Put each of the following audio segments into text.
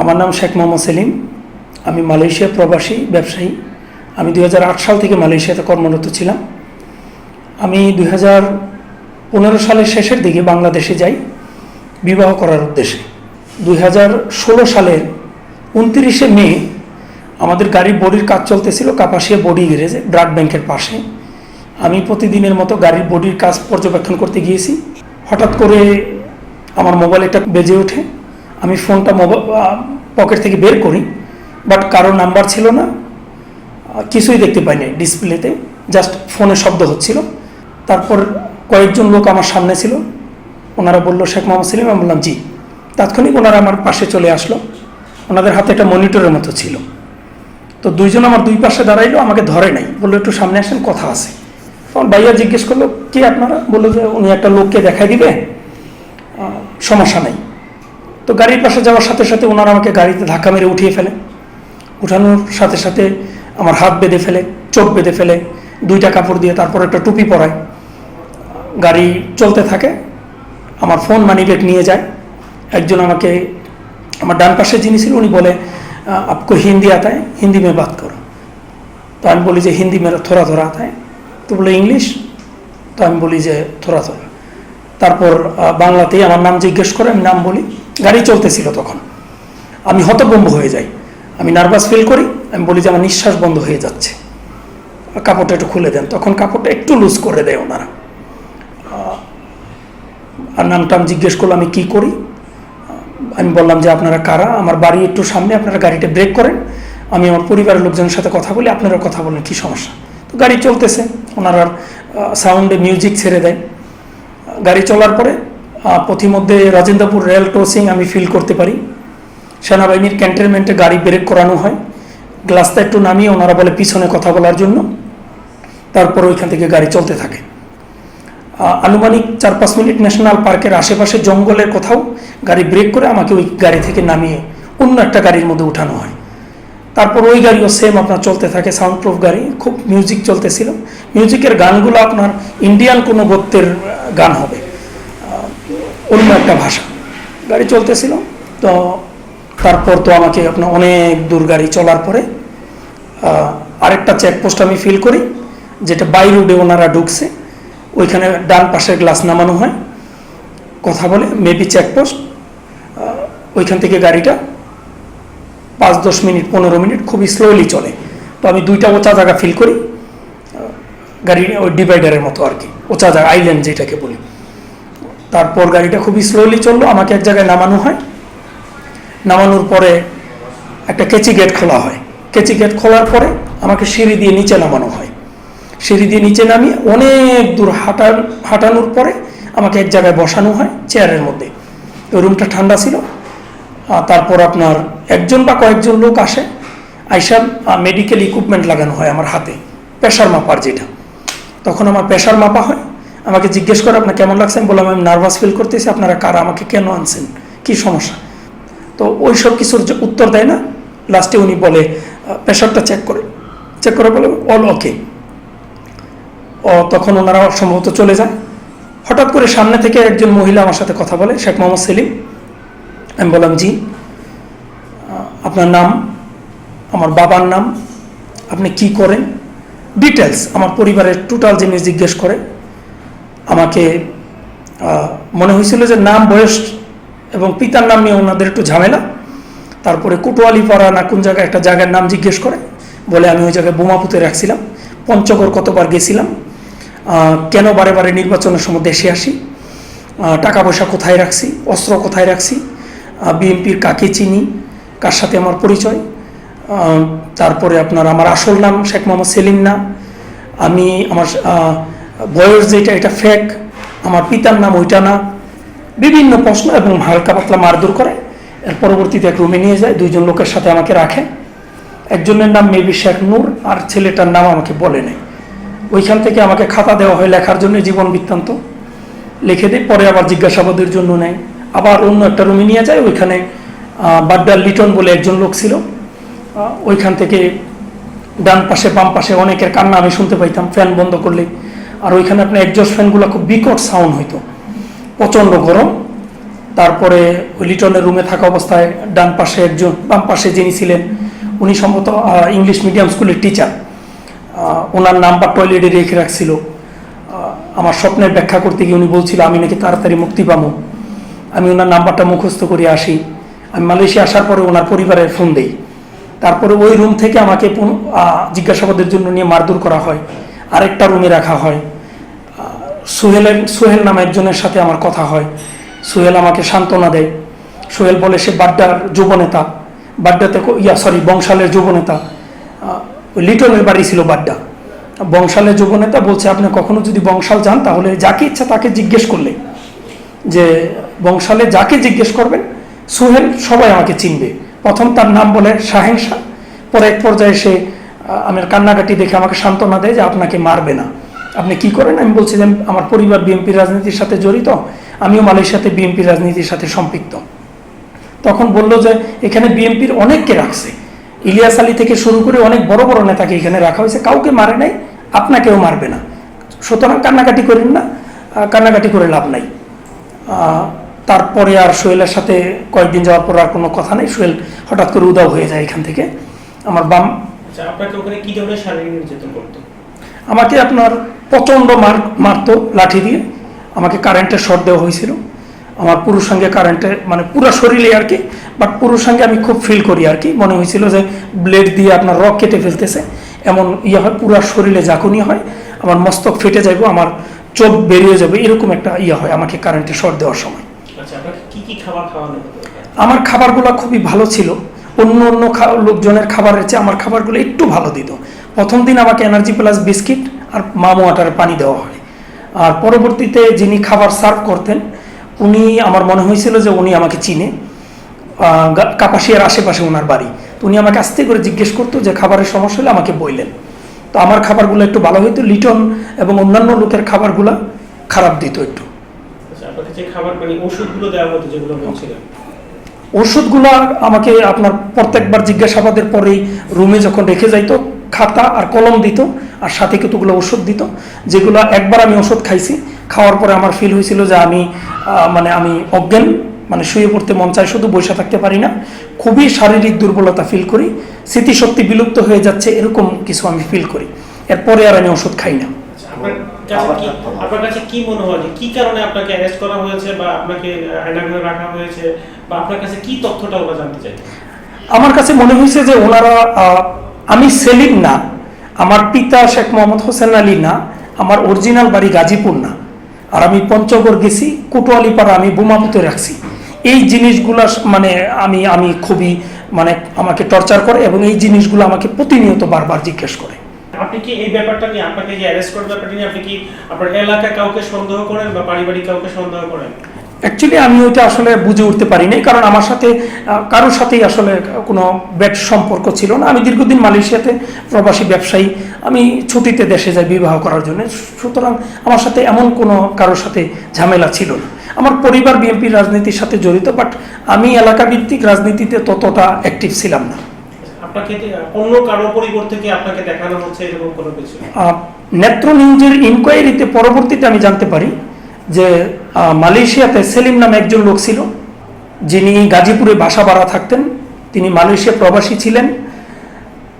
আমার নাম শেখ মোহাম্মদ সেলিম। আমি মালয়েশিয়া প্রবাসী, ব্যবসায়ী। আমি দু হাজার আট সাল থেকে মালয়েশিয়াতে কর্মরত ছিলাম। আমি দুই সালের শেষের দিকে বাংলাদেশে যাই, বিবাহ করার উদ্দেশ্যে। দুই হাজার ষোলো সালের উনত্রিশে মে আমাদের গাড়ির বডির কাজ চলতেছিল কাপাসিয়া বডি গ্যারেজে, ব্রাড ব্যাংকের পাশে। আমি প্রতিদিনের মতো গাড়ির বডির কাজ পর্যবেক্ষণ করতে গিয়েছি। হঠাৎ করে আমার মোবাইল একটা বেজে ওঠে। আমি ফোনটা পকেট থেকে বের করি বাট কারও নাম্বার ছিল না কিছুই দেখতে পাইনি ডিসপ্লেতে জাস্ট ফোনে শব্দ হচ্ছিল। তারপর কয়েকজন লোক আমার সামনে ছিল, ওনারা বলল, শেখ মোহাম্মদ সেলিম, আমি বললাম, জি। তাৎক্ষণিক ওনারা আমার পাশে চলে আসলো। ওনাদের হাতে একটা মনিটরের মতো ছিল। তো দুইজন আমার দুই পাশে দাঁড়াইলো, আমাকে ধরে নাই। বলল, একটু সামনে আসেন, কথা আছে। তখন ভাইয়া জিজ্ঞেস করল, কে আপনারা? বলল যে, উনি একটা লোককে দেখাই দিবে। সমস্যা নাই। তো গাড়ির পাশে যাওয়ার সাথে সাথে ওনারা আমাকে গাড়িতে ধাক্কা মেরে উঠিয়ে ফেলে। উঠানোর সাথে সাথে আমার হাত বেঁধে ফেলে, চোখ বেঁধে ফেলে, দুইটা কাপড় দিয়ে তারপর একটা টুপি পরায়। গাড়ি চলতে থাকে, আমার ফোন মানি ব্যাগ নিয়ে যায়। একজন আমাকে, আমার ডান পাশে যিনি ছিল উনি বলে আপকো হিন্দি আতায়, হিন্দি মে বাত করো। তো আমি বলি যে, হিন্দি মেরা থোড়া ধরা আতায়। তো বলে, ইংলিশ? তো আমি বলি যে, থোড়া ধরা তারপর বাংলাতেই আমার নাম জিজ্ঞেস করে, আমি নাম বলি। গাড়ি চলতেছিল তখন। আমি হতভম্ব হয়ে যাই। আমি নার্ভাস ফিল করি, আমি বলি যে আমার নিঃশ্বাস বন্ধ হয়ে যাচ্ছে। কাপড়টা একটু খুলে দেন। তখন কাপড়টা একটু লুজ করে দেয় ওনারা। আর নামটা আমি জিজ্ঞেস করল আমি কি করি? আমি বললাম যে আপনারা কারা? আমার বাড়ি একটু সামনে, আপনারা গাড়িটা ব্রেক করেন। আমি আমার পরিবারের লোকজনের সাথে কথা বলি আপনারা কথা বলেন, কি সমস্যা? তো গাড়ি চলতেছে। ওনারা সাউন্ডে মিউজিক ছেড়ে দেয়। গাড়ি চলার পরে পথিমধ্যে রাজেন্দ্রপুর রেল ক্রসিং আমি ফিল করতে পারি। সেনাবাহিনীর ক্যান্টনমেন্টে গাড়ি ব্রেক করানো হয়। গ্লাসটা একটু নামিয়ে ওনারা বলে পিছনে কথা বলার জন্য। তারপর ওইখান থেকে গাড়ি চলতে থাকে। আনুমানিক চার পাঁচ মিনিট ন্যাশনাল পার্কের আশেপাশে জঙ্গলের কোথাও গাড়ি ব্রেক করে আমাকে ওই গাড়ি থেকে নামিয়ে অন্য একটা গাড়ির মধ্যে উঠানো হয়। তারপর ওই গাড়িও সেম আপনার চলতে থাকে সাউন্ড প্রুফ গাড়ি। খুব মিউজিক চলতেছিল। মিউজিকের গানগুলো আপনার ইন্ডিয়ান কোনো গত্যের গান হবে। অন্য একটা ভাষা। গাড়ি চলতেছিল, তো তারপর তো আমাকে আপনার অনেক দূর গাড়ি চলার পরে আরেকটা চেকপোস্ট আমি ফিল করি, যেটা বাই রোডে ওনারা ঢুকছে। ওইখানে ডান পাশের গ্লাস নামানো হয়। কথা বলে মেবি চেকপোস্ট ওইখান থেকে গাড়িটা পাঁচ, দশ মিনিট, পনেরো মিনিট খুবই স্লোলি চলে। তো আমি দুইটা ওচা জায়গা ফিল করি গাড়ি ওই ডিভাইডারের মতো আর কি, ওচা জায়গা আইল্যান্ড যেটাকে বলি। তারপর গাড়িটা খুবই স্লোলি চলল, আমাকে এক জায়গায় নামানো হয়। নামানোর পরে একটা কেচি গেট খোলা হয়। কেচি গেট খোলার পরে আমাকে সিঁড়ি দিয়ে নিচে নামানো হয়। সিঁড়ি দিয়ে নিচে নামিয়ে অনেক দূর হাঁটান হাঁটানোর পরে আমাকে এক জায়গায় বসানো হয় চেয়ারের মধ্যে। তো রুমটা ঠান্ডা ছিল। তারপর আপনার একজন বা কয়েকজন লোক আসে। আইসা মেডিকেল ইকুইপমেন্ট লাগানো হয় আমার হাতে প্রেশার মাপার যেটা। তখন আমার প্রেশার মাপা হয়। আমাকে জিজ্ঞেস করে, আপনার কেমন লাগছে? আমি বললাম, আমি নার্ভাস ফিল করতেছি, আপনারা কারা? আমাকে কেন আনছেন? কি সমস্যা? তো ওই সব কিছুর যে উত্তর দেয় না লাস্টে উনি বলে প্রেশারটা চেক করে। চেক করে বলে অল ওকে ও তখন ওনারা সম্ভবত চলে যায়। হঠাৎ করে সামনে থেকে একজন মহিলা আমার সাথে কথা বলে, শেখ মোহাম্মদ সেলিম। আমি বললাম, জি আপনার নাম, আমার বাবার নাম, আপনি কি করেন? ডিটেলস আমার পরিবারের টোটাল জিনিস জিজ্ঞেস করে আমাকে মনে হয়েছিল যে নাম বয়স এবং পিতার নাম নিয়ে ওনাদের একটু ঝামেলা। তারপরে কুটুয়ালি পাড়া না কোন জায়গায় একটা জায়গার নাম জিজ্ঞেস করে, বলে আমি ওই জায়গায় বোমা পুঁতে রাখছিলাম। পঞ্চগড় কতবার গেছিলাম। কেন বারে বারে নির্বাচনের সময় দেশে আসি? টাকা পয়সা কোথায় রাখছি? অস্ত্র কোথায় রাখছি? বিএনপির কাকে চিনি? কার সাথে আমার পরিচয়? তারপরে আপনার আমার আসল নাম শেখ মোহাম্মদ সেলিম না। আমি আমার বয়স যেটা এটা ফেক আমার পিতার নাম ওইটা না। বিভিন্ন প্রশ্ন এবং হালকা পাতলা মারধর করে, এর পরবর্তীতে এক রুমে নিয়ে যায়, দুইজন লোকের সাথে আমাকে রাখে। একজনের নাম মেবি শেখ নূর আর ছেলেটার নাম আমাকে বলে নেই ওইখান থেকে আমাকে খাতা দেওয়া হয় লেখার জন্য, জীবন বৃত্তান্ত। লিখে দেয়, পরে আবার জিজ্ঞাসাবাদের জন্য নেয়। আবার অন্য একটা রুমে নিয়ে যায়, ওইখানে বাড্ডার লিটন বলে একজন লোক ছিল। ওইখান থেকে ডান পাশে বাম পাশে অনেকের কান্না আমি শুনতে পাইতাম, ফ্যান বন্ধ করলে। আর ওইখানে আপনার একজস্ট ফ্যানগুলো খুব বিকট সাউন্ড হইতো। প্রচণ্ড গরম। তারপরে ওই লিটনের রুমে থাকা অবস্থায় ডান পাশে একজন, বাম পাশে যিনি ছিলেন, উনি সম্ভবত ইংলিশ মিডিয়াম স্কুলের টিচার ওনার নাম্বার টয়লেটে রেখে রাখছিল। আমার স্বপ্নের ব্যাখ্যা করতে গিয়ে উনি বলছিল, আমি নাকি তাড়াতাড়ি মুক্তি পাবো। আমি ওনার নাম্বারটা মুখস্থ করে আসি। আমি মালয়েশিয়া আসার পরে ওনার পরিবারের ফোন দেই। তারপরে ওই রুম থেকে আমাকে জিজ্ঞাসাবাদের জন্য নিয়ে মারধর করা হয়। আরেকটা রুমে রাখা হয়। সোহেলের, সোহেল নামে একজনের সাথে আমার কথা হয়। সোহেল আমাকে সান্ত্বনা দেয়। সোহেল বলে সে বাড্ডার যুবনেতা। বাড্ডাতে ইয়া সরি বংশালের যুবনেতা। লিটনের বাড়ি ছিল বাড্ডা। বংশালের যুবনেতা বলছে, আপনি কখনো যদি বংশাল যান, তাহলে যাকে ইচ্ছা তাকে জিজ্ঞেস করলে। যে, বংশালে যাকে জিজ্ঞেস করবেন, সোহেল সবাই আমাকে চিনবে। প্রথম তার নাম বলে শাহেন শাহ পরে এক পর্যায়ে সে আমার কান্নাকাটি দেখে আমাকে সান্ত্বনা দেয় যে, আপনাকে মারবে না। আপনি কি করেন? আমি বলছি যে আমার পরিবার বিএনপি রাজনীতির সাথে জড়িত আমিও মালয়েশিয়াতে বিএনপি রাজনীতির সাথে সম্পৃক্ত। তখন বলল যে এখানে বিএনপির অনেককে রাখছে। ইলিয়াস আলী থেকে শুরু করে অনেক বড় বড় নেতাকে এখানে রাখা হয়েছে। কাউকে মারে নাই আপনাকেও মারবে না। সুতরাং কান্নাকাটি করেন না কান্নাকাটি করে লাভ নাই। আহ, তারপরে আর সোহেলের সাথে কয়েকদিন যাওয়ার পর আর কোনো কথা নেই। সোহেল হঠাৎ করে উদাও হয়ে যায় এখান থেকে। আমার বাম আচ্ছা আমাকে আপনার প্রচণ্ড মার মারতো লাঠি দিয়ে। আমাকে কারেন্টের শর্ট দেওয়া হয়েছিল। আমার পুরুষ সঙ্গে কারেন্টে মানে পুরো শরীরে আর কি বাট পুরুষ সঙ্গে আমি খুব ফিল করি আর কি। মনে হয়েছিল যে ব্লেড দিয়ে আপনার রক কেটে ফেলতেছে। এমন ইয়ে হয় পুরো শরীরে জাকুনি হয়। আমার মস্তক ফেটে যাবে আমার চোখ বেরিয়ে যাবে এরকম একটা ইয়ে হয় আমাকে কারেন্টে শর্ট দেওয়ার সময়। আচ্ছা কি কি খাবার খাওয়ানো আমার খাবারগুলো খুবই ভালো ছিল। অন্য অন্য খা- লোকজনের খাবারের চেয়ে আমার খাবারগুলো একটু ভালো দিত। প্রথম দিন আমাকে এনার্জি প্লাস বিস্কিট আর মামো ওয়াটারে পানি দেওয়া হয়। আর পরবর্তীতে যিনি খাবার সার্ভ করতেন উনি আমার মনে হয়েছিল যে উনি আমাকে চিনে। আহ, কাপাসিয়ার আশেপাশে ওনার বাড়ি। তো উনি আমাকে আস্তে করে জিজ্ঞেস করতো যে খাবারের সমস্যা হলে আমাকে বললেন। তো আমার খাবারগুলো একটু ভালো হইতো লিটন এবং অন্যান্য লোকের খাবারগুলো খারাপ দিত একটু। আচ্ছা মানে ওষুধগুলো আমাকে আপনার প্রত্যেকবার জিজ্ঞাসাবাদের পরেই রুমে যখন রেখে যাইতো খাতা আর কলম দিত আর সাথে কতগুলো ওষুধ দিত যেগুলো একবার আমি ওষুধ খাইছি খাওয়ার পরে আমার ফিল হয়েছিল যে আমি মানে আমি অজ্ঞান মানে শুয়ে পড়তে মন চায় শুধু বসে থাকতে পারি না খুবই শারীরিক দুর্বলতা ফিল করি স্মৃতিশক্তি বিলুপ্ত হয়ে যাচ্ছে এরকম কিছু আমি ফিল করি এরপরে আর আমি ওষুধ খাই না। আপনার কাছে কি আপনার কাছে কি মনে হয় কি কারণে আপনাকে অ্যারেস্ট করা হয়েছে বা আপনাকে আয়নাঘরে রাখা হয়েছে বা আপনার কাছে কি তথ্যটা ওরা জানতে চাই আমার কাছে মনে হয়েছে যে ওনারা আমি সেলিম না, আমার পিতা শেখ মোহাম্মদ হোসেন আলী না, আমার অরিজিনাল বাড়ি গাজীপুর না। আর আমি পঞ্চগড় গেছি কোটোয়ালিপাড়া আমি বোমাপুতে রাখছি। এই জিনিসগুলো মানে আমি আমি খুবই মানে আমাকে টর্চার করে এবং এই জিনিসগুলো আমাকে প্রতিনিয়ত বারবার জিজ্ঞেস করে। আপনি কি এই ব্যাপারটা নিয়ে, আপনাকে যে অ্যারেস্ট করার ব্যাপারটা নিয়ে, আপনি কি আপনার এলাকায় কাউকে সন্দেহ করেন বা পারিবারিক কাউকে সন্দেহ করেন? অ্যাকচুয়ালি আমি ওইটা আসলে বুঝে উঠতে পারিনি কারণ আমার সাথে কারোর সাথেই আসলে কোনো ব্যাট সম্পর্ক ছিল না। আমি দীর্ঘদিন মালয়েশিয়াতে প্রবাসী ব্যবসায়ী আমি ছুটিতে দেশে যাই বিবাহ করার জন্য। সুতরাং আমার সাথে এমন কোনো কারোর সাথে ঝামেলা ছিল না। আমার পরিবার বিএনপি রাজনীতির সাথে জড়িত বাট আমি এলাকা ভিত্তিক রাজনীতিতে ততটা অ্যাক্টিভ ছিলাম না। আপনাকে যে অন্য কারও পরিবর্তে কি আপনাকে দেখানো হচ্ছে এরকম কোনো কিছু? নেত্র নিউজের ইনকোয়ারিতে পরবর্তীতে আমি জানতে পারি যে মালয়েশিয়াতে সেলিম নামে একজন লোক ছিল, যিনি গাজীপুরে বাসা ভাড়া থাকতেন। তিনি মালয়েশিয়া প্রবাসী ছিলেন।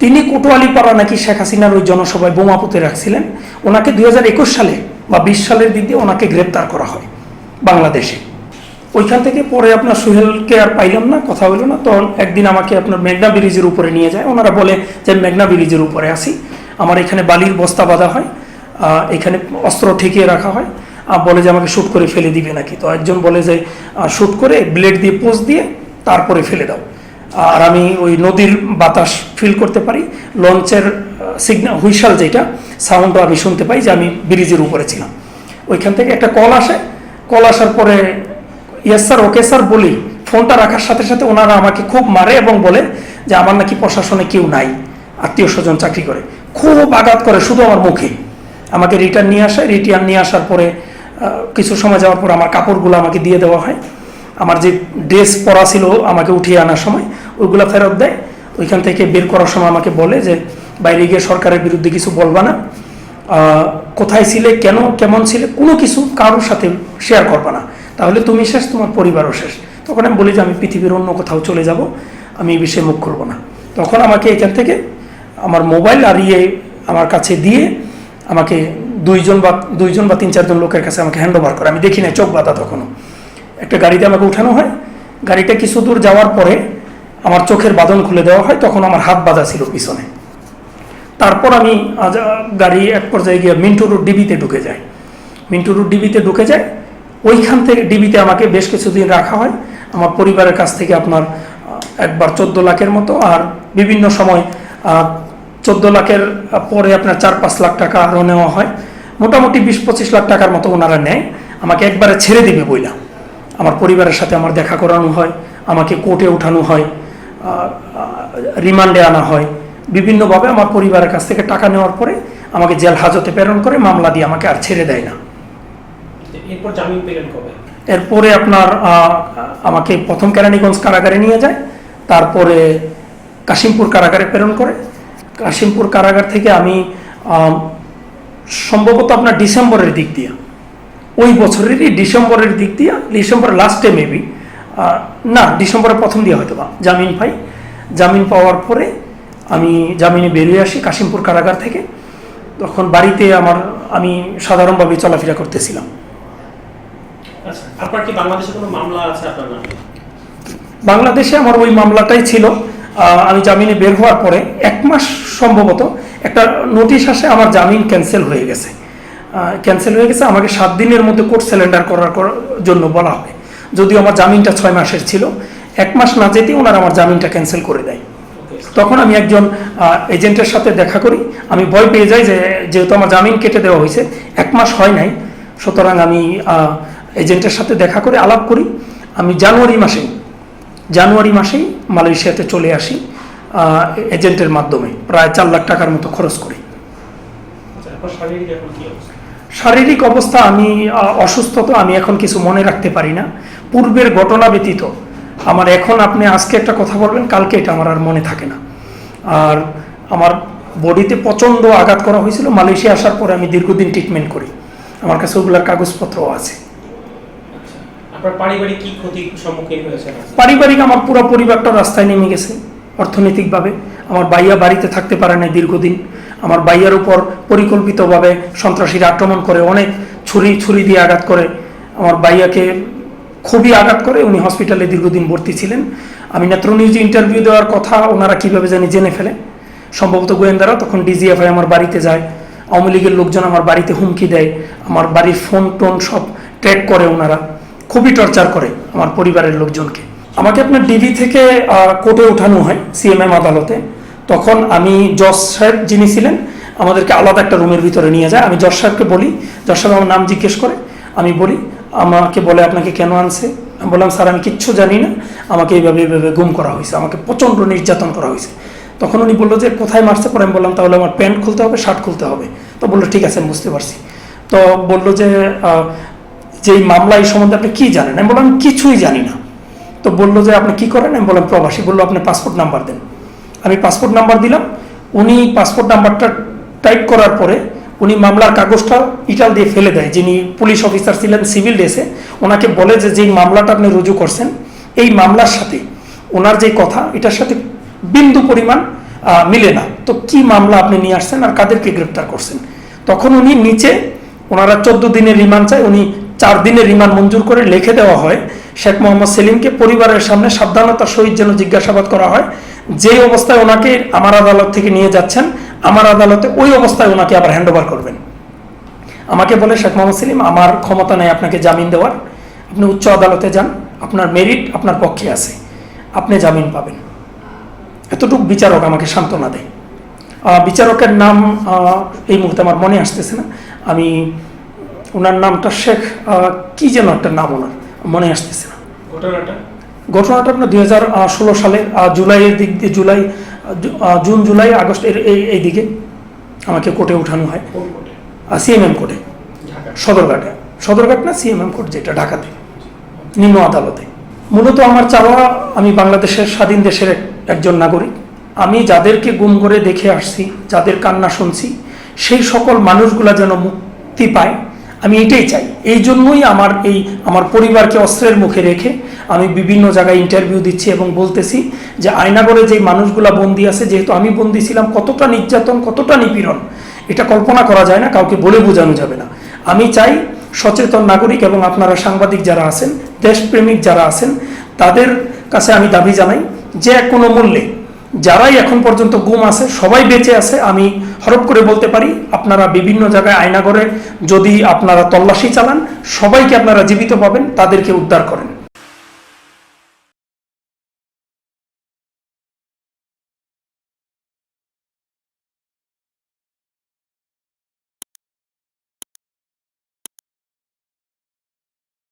তিনি কোটোয়ালিপাড়া নাকি শেখ হাসিনার ওই জনসভায় বোমা পুঁতে রাখছিলেন। ওনাকে দুই হাজার একুশ সালে বা বিশ সালের দিক দিয়ে ওনাকে গ্রেপ্তার করা হয় বাংলাদেশে। ওইখান থেকে পরে আপনার সোহেলকে আর পাইলাম না, কথা হলো না। তখন একদিন আমাকে আপনার মেঘনা ব্রিজের উপরে নিয়ে যায়। ওনারা বলে যে, মেঘনা ব্রিজের উপরে আসি আমার এখানে বালির বস্তা বাঁধা হয়। এখানে অস্ত্র ঠেকিয়ে রাখা হয়। বলে যে আমাকে শ্যুট করে ফেলে দিবে নাকি? তো একজন বলে যে শ্যুট করে ব্লেড দিয়ে পোজ দিয়ে তারপরে ফেলে দাও। আর আমি ওই নদীর বাতাস ফিল করতে পারি। লঞ্চের সিগনাল হুইশাল যেটা সাউন্ডও আমি শুনতে পাই যে আমি ব্রিজের উপরে ছিলাম। ওইখান থেকে একটা কল আসে। কল আসার পরে ইয়েস স্যার ওকে স্যার বলি। ফোনটা রাখার সাথে সাথে ওনারা আমাকে খুব মারে এবং বলে যে, আমার নাকি প্রশাসনে কেউ নাই। আত্মীয় স্বজন চাকরি করে। খুব আঘাত করে শুধু আমার মুখে। আমাকে রিটার্ন নিয়ে আসে। রিটার্ন নিয়ে আসার পরে কিছু সময় যাওয়ার পর আমার কাপড়গুলো আমাকে দিয়ে দেওয়া হয়। আমার যে ড্রেস পরা ছিল আমাকে উঠিয়ে আনার সময়, ওইগুলো ফেরত দেয়। ওইখান থেকে বের করার সময় আমাকে বলে যে, বাইরে গিয়ে সরকারের বিরুদ্ধে কিছু বলবা না। কোথায় ছিলে, কেন, কেমন ছিলে, কোনো কিছু কারোর সাথে শেয়ার করবা না। তাহলে তুমি শেষ, তোমার পরিবারও শেষ। তখন আমি বলি যে, আমি পৃথিবীর অন্য কোথাও চলে যাব, আমি এই বিষয়ে মুখ করব না। তখন আমাকে এখান থেকে আমার মোবাইল আর ইয়ে আমার কাছে দিয়ে আমাকে দুইজন বা দুইজন বা তিন, চারজন লোকের কাছে আমাকে হ্যান্ড ওভার করে। আমি দেখি না চোখ বাঁধা তখনও। একটা গাড়িতে আমাকে উঠানো হয়। গাড়িটা কিছু দূর যাওয়ার পরে আমার চোখের বাঁধন খুলে দেওয়া হয়, তখন আমার হাত বাঁধা ছিল পিছনে। তারপর আমি গাড়ি এক পর্যায়ে গিয়ে মিন্টু রোড ডিবিতে ঢুকে যায় মিন্টু রোড ডিবিতে ঢুকে যায় ওইখান থেকে ডিবিতে আমাকে বেশ কিছুদিন রাখা হয়। আমার পরিবারের কাছ থেকে আপনার একবার চোদ্দ লাখের মতো আর বিভিন্ন সময় চোদ্দ লাখের পরে আপনার চার, পাঁচ লাখ টাকা আরও নেওয়া হয়। মোটামুটি বিশ পঁচিশ লাখ টাকার মতো ওনারা নেয়। আমাকে একবারে ছেড়ে দিবে বইলা। আমার পরিবারের সাথে আমার দেখা করানো হয় আমাকে কোর্টে উঠানো হয় রিমান্ডে আনা হয়। বিভিন্নভাবে আমার পরিবারের কাছ থেকে টাকা নেওয়ার পরে আমাকে জেল হাজতে প্রেরণ করে মামলা দিয়ে আমাকে আর ছেড়ে দেয় না। এরপর জামিন পেলেন কবে? এরপরে আপনার আমাকে প্রথম কেরানীগঞ্জ কারাগারে নিয়ে যায় তারপরে কাশিমপুর কারাগারে প্রেরণ করে। কাশিমপুর কারাগার থেকে আম, সম্ভবত আপনার ডিসেম্বরের দিক দিয়ে। ওই বছরেরই ডিসেম্বরের দিক দিয়ে ডিসেম্বরের লাস্টে মেবি না ডিসেম্বরের প্রথম দিয়ে হয়তো বা জামিন পাই। জামিন পাওয়ার পরে আমি জামিনে বেরিয়ে আসি কাশিমপুর কারাগার থেকে। তখন বাড়িতে আমার আমি সাধারণভাবে চলাফেরা করতেছিলাম। আচ্ছা আপনার কি বাংলাদেশে কোনো মামলা আছে বাংলাদেশে আমার ওই মামলাটাই ছিল। আমি জামিনে বের হওয়ার পরে এক মাস সম্ভবত একটা নোটিশ আসে, আমার জামিন ক্যান্সেল হয়ে গেছে। ক্যান্সেল হয়ে গেছে, আমাকে সাত দিনের মধ্যে কোর্ট সিলিন্ডার করার জন্য বলা হয়। যদিও আমার জামিনটা ছয় মাসের ছিল, এক মাস না যেতেই ওনারা আমার জামিনটা ক্যান্সেল করে দেয়। তখন আমি একজন এজেন্টের সাথে দেখা করি। আমি ভয় পেয়ে যাই যে, যেহেতু আমার জামিন কেটে দেওয়া হয়েছে, এক মাস হয় নাই। সুতরাং আমি এজেন্টের সাথে দেখা করে আলাপ করি। আমি জানুয়ারি মাসেই জানুয়ারি মাসেই মালয়েশিয়াতে চলে আসি। এজেন্টের মাধ্যমে প্রায় চার লাখ টাকার মতো খরচ করি। আচ্ছা শারীরিক অবস্থা? আমি অসুস্থ তো আমি এখন কিছু মনে রাখতে পারি না। পূর্বের ঘটনা ব্যতীত আমার এখন আপনি আজকে একটা কথা বলবেন কালকে এটা আমার আর মনে থাকে না। আর আমার বডিতে প্রচণ্ড আঘাত করা হয়েছিল মালয়েশিয়া আসার পরে আমি দীর্ঘদিন ট্রিটমেন্ট করি। আমার কাছে ওগুলোর কাগজপত্রও আছে। আচ্ছা পারিবারিক আমার পুরো পরিবারটা রাস্তায় নেমে গেছে। অর্থনৈতিকভাবে। আমার বাইয়া বাড়িতে থাকতে পারে না দীর্ঘদিন। আমার বাইয়ার উপর পরিকল্পিতভাবে সন্ত্রাসীরা আক্রমণ করে, অনেক ছুরি ছুরি দিয়ে আঘাত করে। আমার বাইয়াকে খুবই আঘাত করে, উনি হসপিটালে দীর্ঘদিন ভর্তি ছিলেন। আমি নেত্রনিউজ ইন্টারভিউ দেওয়ার কথা, ওনারা কীভাবে জানি জেনে ফেলে। সম্ভবত গোয়েন্দারা তখন ডিজিএফআই আমার বাড়িতে যায়। আওয়ামী লীগের লোকজন আমার বাড়িতে হুমকি দেয়। আমার বাড়ির ফোন টোন সব ট্র্যাক করে ওনারা। খুবই টর্চার করে আমার পরিবারের লোকজনকে। আমাকে আপনার ডিবি থেকে কোর্টে ওঠানো হয় সিএমএম আদালতে। তখন আমি জজ সাহেব যিনি ছিলেন, আমাদেরকে আলাদা একটা রুমের ভিতরে নিয়ে যায়। আমি জজ সাহেবকে বলি, জজ সাহেব আমার নাম জিজ্ঞেস করে, আমি বলি, আমাকে বলে আপনাকে কেন আনছে? আমি বললাম, স্যার, আমি কিচ্ছু জানি না। আমাকে এইভাবে এইভাবে গুম করা হয়েছে। আমাকে প্রচণ্ড নির্যাতন করা হয়েছে। তখন উনি বলল যে, কোথায় মারছে? পরে আমি বললাম, তাহলে আমার প্যান্ট খুলতে হবে, শার্ট খুলতে হবে। তো বলল, ঠিক আছে, আমি বুঝতে পারছি। তো বলল যে যে এই মামলা এই সম্বন্ধে আপনি কী জানেন? আমি বললাম কিছুই জানি না। তো বলল যে, আপনি কি করেন? আমি বললাম, প্রবাসী। বলল, আপনি পাসপোর্ট নাম্বার দেন। আমি পাসপোর্ট নাম্বার দিলাম। উনি পাসপোর্ট নাম্বারটা টাইপ করার পরে উনি মামলার কাগজটা ইটাল দিয়ে ফেলে দেয়। যিনি পুলিশ অফিসার ছিলেন সিভিল ডেসে ওনাকে বলে যে, যেই মামলাটা আপনি রুজু করছেন, এই মামলার সাথে ওনার যে কথা, এটার সাথে বিন্দু পরিমাণ মিলে না। তো কি মামলা আপনি নিয়ে আসছেন আর কাদেরকে গ্রেপ্তার করছেন? তখন উনি নিচে, ওনারা চোদ্দ দিনের রিমান্ড চায়, উনি চার দিনের রিমান্ড মঞ্জুর করে লিখে দেওয়া হয়। শেখ মোহাম্মদ সেলিমকে পরিবারের সামনে সাবধানতার সহিত যেন জিজ্ঞাসাবাদ করা হয়। যে অবস্থায় ওনাকে আমার আদালত থেকে নিয়ে যাচ্ছেন, আমার আদালতে ওই অবস্থায় ওনাকে আবার হ্যান্ড ওভার করবেন। আমাকে বলে, শেখ মোহাম্মদ সেলিম, আমার ক্ষমতা নেই আপনাকে জামিন দেওয়ার। আপনি উচ্চ আদালতে যান, আপনার মেরিট আপনার পক্ষে আছে। আপনি জামিন পাবেন। এতটুকু বিচারক আমাকে সান্ত্বনা দেয়। বিচারকের নাম এই মুহূর্তে আমার মনে আসতেছে না। আমি ওনার নামটা শেখ কি যেন একটা নাম ওনার মনে আসতেছে না। ঘটনাটা? ঘটনাটা আপনার দুই হাজার ষোলো সালে জুলাইয়ের দিক দিয়ে জুলাই জুন জুলাই আগস্ট এর এই দিকে আমাকে কোর্টে উঠানো হয়। সিএমএম কোর্টে। সদরঘাটে। সদরঘাট না সিএমএম কোর্ট যেটা ঢাকাতে। নিম্ন আদালতে। মূলত আমার চাওয়া আমি বাংলাদেশের স্বাধীন দেশের এক- একজন নাগরিক। আমি যাদেরকে গুম করে দেখে আসছি যাদের কান্না শুনছি সেই সকল মানুষগুলা যেন মুক্তি পায় আমি এটাই চাই। এই জন্যই আমার এই আমার পরিবারকে অস্ত্রের মুখে রেখে আমি বিভিন্ন জায়গায় ইন্টারভিউ দিচ্ছি এবং বলতেছি যে আয়নাগরে যে মানুষগুলা বন্দি আছে, যেহেতু আমি বন্দি ছিলাম, কতটা নির্যাতন, কতটা নিপীড়ন, এটা কল্পনা করা যায় না, কাউকে বলে বোঝানো যাবে না। আমি চাই সচেতন নাগরিক এবং আপনারা সাংবাদিক যারা আছেন, দেশপ্রেমিক যারা আছেন, তাদের কাছে আমি দাবি জানাই যে কোনো মূল্যে যারাই এখন পর্যন্ত গুম আছে, সবাই বেঁচে আছে, আমি হরপ করে বলতে পারি, আপনারা বিভিন্ন জায়গায় আয়নাগরে যদি আপনারা তল্লাশি চালান, সবাইকে আপনারা জীবিত পাবেন, তাদেরকে উদ্ধার করেন।